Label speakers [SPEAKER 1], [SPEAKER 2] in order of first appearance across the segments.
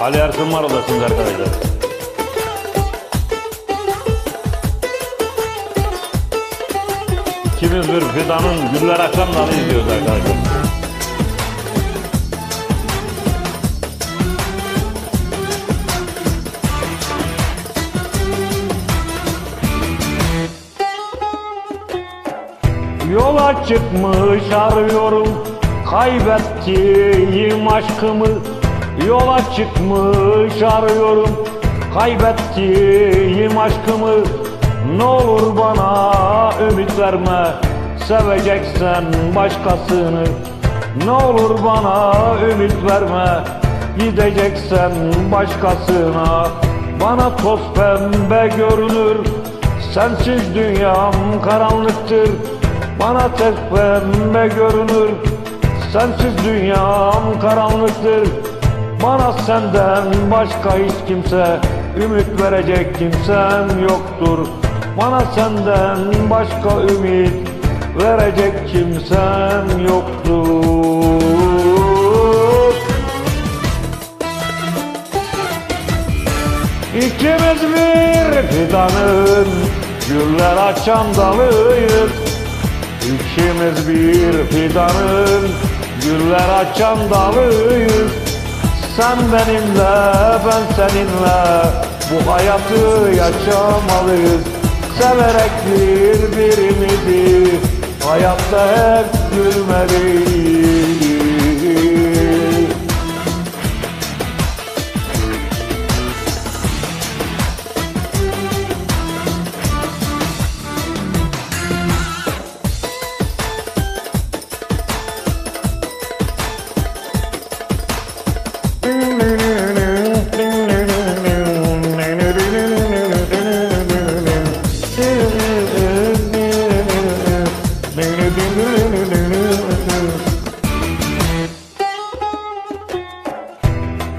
[SPEAKER 1] Ali Ersin var olasınız arkadaşlar. İkimiz bir fidanın güller açan dalı izliyoruz arkadaşlar. Yola çıkmış arıyorum Kaybettiğim aşkımı Yola çıkmış arıyorum. Kaybettiğim aşkımı. Ne olur bana ümit verme. Seveceksen başkasını. Ne olur bana ümit verme. Gideceksen başkasına. Bana toz pembe görünür. Sensiz dünyam karanlıktır. Bana tek pembe görünür. Sensiz dünyam karanlıktır Bana senden başka hiç kimse Ümit verecek kimsem yoktur. Bana senden başka ümit Verecek kimsem yoktur. İkimiz bir fidanın güller açan dalıyız. İkimiz bir fidanın güller açan dalıyız Sen benimle ben seninle bu hayatı yaşamalıyız. Severek birbirimizi hayatta hep gülmeliyiz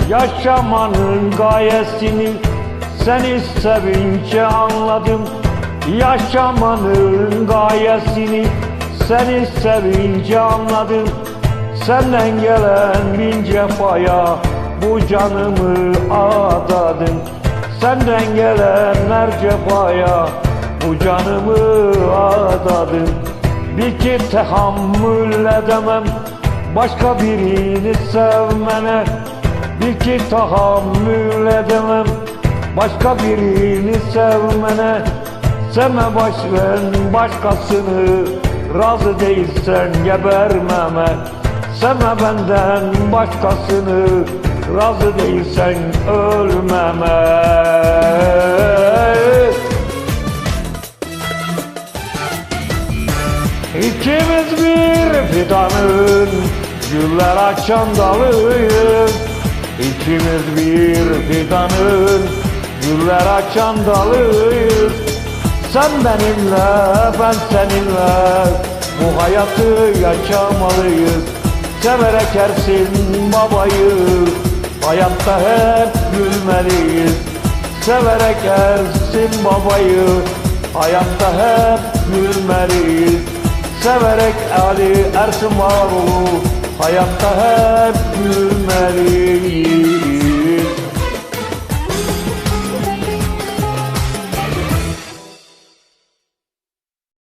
[SPEAKER 1] Yaşamanın gayesini seni sevince anladım. Yaşamanın gayesini seni sevince anladım. Senden gelen bin cefaya bu canımı adadım. Senden gelen her cefaya bu canımı adadım. Bir ki tahammül edemem başka birini sevmene bir ki tahammül edemem Başka birini sevmene Sevme baş başkasını Razı değilsen gebermeme. Sevme benden başkasını Razı değilsen ölmeme. İkimiz bir fidanın Güller açan dalıyız İkimiz bir fidanın Güller açan dalıyız. Sen benimle ben seninle Bu hayatı yaşamalıyız. Severek ersin babayı Hayatta hep gülmeliyiz. Severek ersin babayı Hayatta hep gülmeliyiz. Severek Ali Ersin Varolu Hayatta hep gülmeliyiz